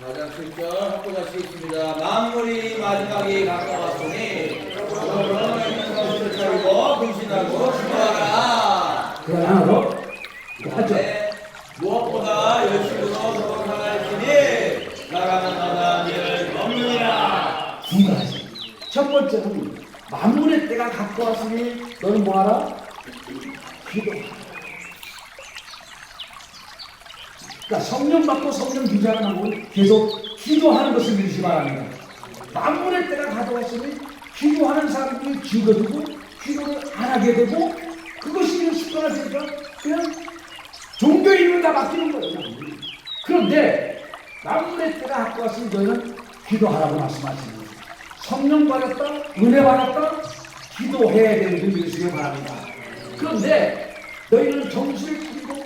가장 7절 합독하시겠습니다. 만물이 마지막에 가까웠으니 너는 있는 것을 살고 분신하고 기도하라. 그러나 하죠. 네, 무엇보다 열심으로 서로 살아있으니 나라는 나라 늘 없느니라. 두 가지. 첫 번째는 만물의 때가 가까웠으니 너는 뭐하라? 기도하라. 그러니까 성령 받고 성령 비자하고 계속 기도하는 것을 믿으시 바랍니다. 만물의 때가 가까웠으니 기도하는 사람들이 죽어지고 기도를 안 하게 되고 그것이 그냥 습관화 되니까 그냥 종교에 있는 다 맡기는 거예요. 그런데 만물의 때가 가까웠으니 너는 기도하라고 말씀하시는 거예요. 성령 받았다, 은혜 받았다, 기도해야 되는 줄 믿으시기 바랍니다. 그런데 너희는 끝까지 기도하라.